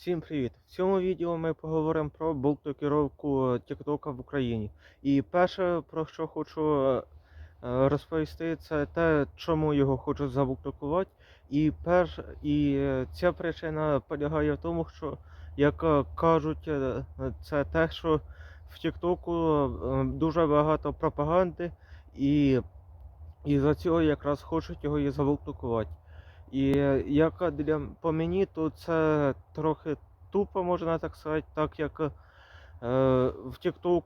Всім привіт! В цьому відео ми поговоримо про блокировку TikTok в Україні. І перше, про що хочу е, розповісти, це те, чому його хочуть заблокувати. І перш, і е, ця причина полягає в тому, що, як е, кажуть, е, це те, що в TikTok е, дуже багато пропаганди, і, і за цього якраз хочуть його і заблокувати. І як для по мені, то це трохи тупо, можна так сказати, так як е, в TikTok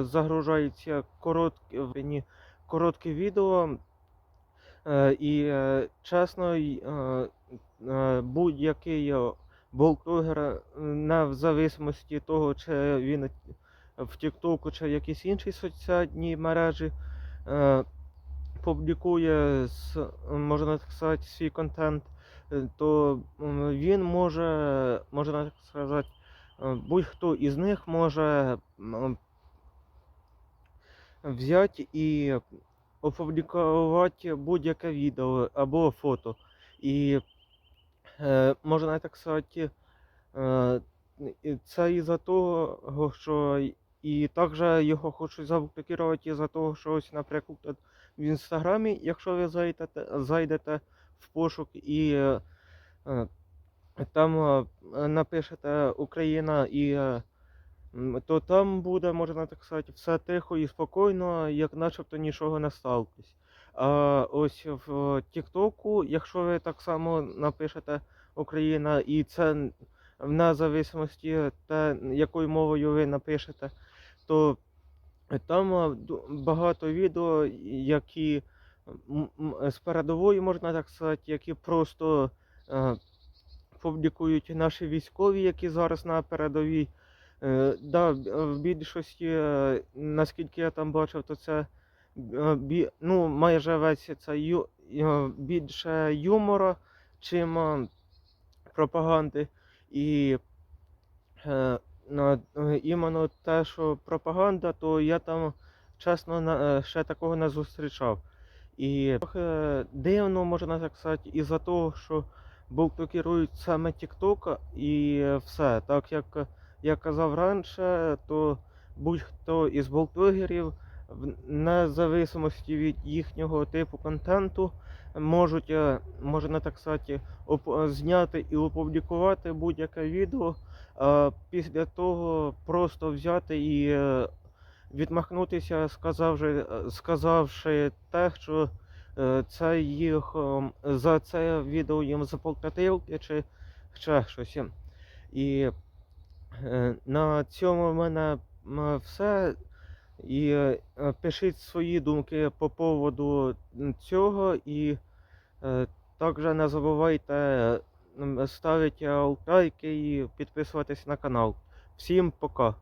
е, загружаються короткі, короткі відео. Е, і е, чесно, е, е, будь-який блогер, не в зависимості того, чи він в TikTok чи в якійсь іншій соціальній мережі. Е, публікує можна так сказати, свій контент, е, то він може, можна так сказати, е, будь-хто із них може взяти і опублікувати будь-яке відео або фото. І е, можна так сказати, це із-за того, що і також його хочуть заблокувати із-за того, що ось, наприклад, в інстаграмі, якщо ви зайдете, зайдете в пошук і е, е, там е, напишете Україна і то там буде, можна так сказати, все тихо і спокійно, як начебто нічого не сталося. А ось в Тіктоку, якщо ви так само напишете Україна, і це в зависимості те, якою мовою ви напишете, то там е, багато відео, які м- з передової, можна так сказати, які просто е, публікують наші військові, які зараз на передовій. Е, да, е, в більшості, е, наскільки я там бачив, то це е, ну, майже весь це е, більше юмора, чим е, пропаганди. І е, е, іменно те, що пропаганда, то я там чесно е, ще такого не зустрічав. І трохи дивно, можна так сказати, із-за того, що блокують саме TikTok і е, все. Так як я казав раніше, то будь-хто із блогерів, в независимості від їхнього типу контенту, можуть, е, можна так сказати, зняти і опублікувати будь-яке відео, а після того просто взяти і е, відмахнутися, сказавши, сказавши те, що е, це їх за це відео їм заплатив чи ще щось. І е, на цьому в мене все. І е, пишіть свої думки по поводу цього. І е, також не забувайте ставити лайки і підписуватись на канал. Всім пока!